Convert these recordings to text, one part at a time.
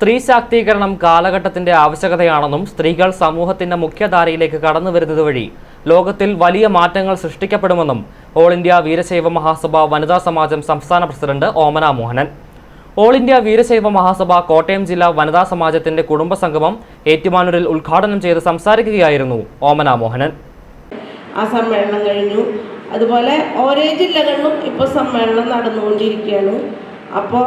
സ്ത്രീ ശാക്തീകരണം കാലഘട്ടത്തിന്റെ ആവശ്യകതയാണെന്നും സ്ത്രീകൾ സമൂഹത്തിന്റെ മുഖ്യധാരയിലേക്ക് കടന്നു വരുന്നത് വഴി ലോകത്തിൽ വലിയ മാറ്റങ്ങൾ സൃഷ്ടിക്കപ്പെടുമെന്നും ഓൾ ഇന്ത്യ വീരശൈവ മഹാസഭ വനിതാ സമാജം സംസ്ഥാന president Omana Mohanan. All India Veerashaiva Mahasabha Kottayam ജില്ലാ വനിതാ സമാജത്തിന്റെ കുടുംബസംഗമം ഏറ്റുമാനൂരിൽ ഉദ്ഘാടനം ചെയ്ത് സംസാരിക്കുകയായിരുന്നു ഓമന മോഹനൻ. ആ സമ്മേളനം കഴിഞ്ഞു. അതുപോലെ ഓരോ ജില്ലകളിലും ഇപ്പോൾ സമ്മേളനം നടന്നുകൊണ്ടിരിക്കുകയാണ്. അപ്പോൾ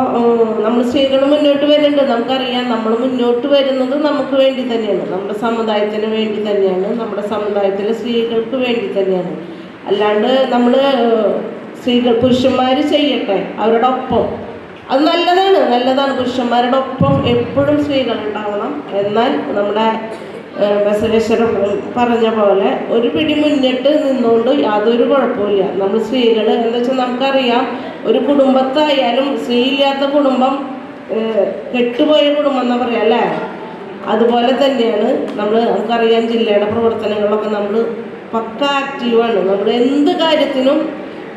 നമ്മൾ സ്ത്രീകൾ മുന്നോട്ട് വരുന്നുണ്ട്. നമുക്കറിയാം നമ്മൾ മുന്നോട്ട് വരുന്നത് നമുക്ക് വേണ്ടി തന്നെയാണ്. നമ്മുടെ സമുദായത്തിന് വേണ്ടി തന്നെയാണ്. നമ്മുടെ സമുദായത്തിലെ സ്ത്രീകൾക്ക് വേണ്ടി തന്നെയാണ്. അല്ലാണ്ട് നമ്മൾ സ്ത്രീകൾ പുരുഷന്മാർ ചെയ്യട്ടെ അവരുടെ ഒപ്പം അത് നല്ലതാണ്. നല്ലതാണ് പുരുഷന്മാരുടെ ഒപ്പം എപ്പോഴും സ്ത്രീകൾ ഉണ്ടാവണം. എന്നാൽ നമ്മുടെ ഏഹ്, ബസവേശ്വരൻ പറഞ്ഞ പോലെ ഒരു പിടി മുന്നിട്ട് നിന്നുകൊണ്ട് യാതൊരു കുഴപ്പമില്ല നമ്മൾ സ്ത്രീകൾ എന്താ വെച്ചാൽ നമുക്കറിയാം ഒരു കുടുംബത്തായാലും സ്ത്രീ ഇല്ലാത്ത കുടുംബം കെട്ടുപോയ കുടുംബം എന്ന് പറയാം അല്ലേ? അതുപോലെ തന്നെയാണ് നമ്മൾ നമുക്കറിയാം ജില്ലയുടെ പ്രവർത്തനങ്ങളൊക്കെ നമ്മൾ പക്ക ആക്റ്റീവാണ് നമ്മൾ എന്ത് കാര്യത്തിനും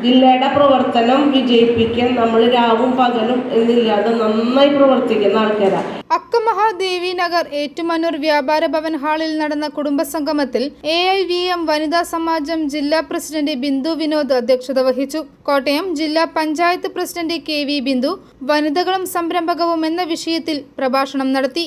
ജില്ലയുടെ പ്രവർത്തനം വിജയിപ്പിക്കാൻ നമ്മൾ രാവും പകലും എന്നില്ലാതെ നന്നായി പ്രവർത്തിക്കുന്ന ആൾക്കാരാണ് അക്കമഹാദേവി നഗർ ഏറ്റുമാനൂർ വ്യാപാര ഭവൻ ഹാളിൽ നടന്ന കുടുംബസംഗമത്തിൽ എ ഐ വി എം വനിതാ സമാജം ജില്ലാ പ്രസിഡന്റ് ബിന്ദു വിനോദ് അധ്യക്ഷത വഹിച്ചു. കോട്ടയം ജില്ലാ panchayat president K V Bindu വനിതകളും സംരംഭകവും എന്ന വിഷയത്തിൽ പ്രഭാഷണം നടത്തി.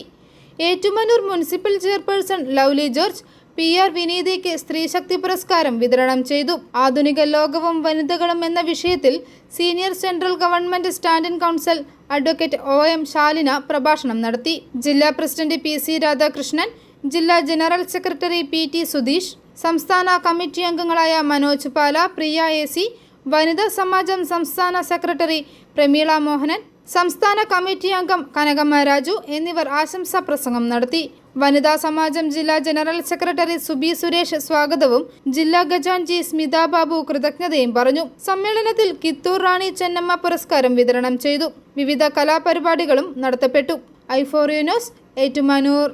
Ettumanoor municipal chairperson Lovely George P R വിനീതിക്ക് സ്ത്രീശക്തി പുരസ്കാരം വിതരണം ചെയ്തു. ആധുനിക ലോകവും വനിതകളും എന്ന വിഷയത്തിൽ senior central government standing council advocate O M Shalina പ്രഭാഷണം നടത്തി. ജില്ലാ പ്രസിഡന്റ് പി സി രാധാകൃഷ്ണൻ ജില്ലാ general secretary P T Sudheesh സംസ്ഥാന കമ്മിറ്റി അംഗങ്ങളായ മനോജ് പാല പ്രിയ എ സി വനിതാ സമാജം സംസ്ഥാന സെക്രട്ടറി പ്രമീള മോഹനൻ സംസ്ഥാന കമ്മിറ്റി അംഗം കനകമ്മ രാജു എന്നിവർ ആശംസാ പ്രസംഗം നടത്തി. വനിതാ സമാജം ജില്ലാ ജനറൽ സെക്രട്ടറി സുബി സുരേഷ് സ്വാഗതവും ജില്ലാ ഖജാൻജി സ്മിത ബാബു കൃതജ്ഞതയും പറഞ്ഞു. സമ്മേളനത്തിൽ കിത്തൂർ റാണി ചെന്നമ്മ പുരസ്കാരം വിതരണം ചെയ്തു. വിവിധ കലാപരിപാടികളും നടത്തപ്പെട്ടു. ന്യൂസ് ഏറ്റുമാനൂർ.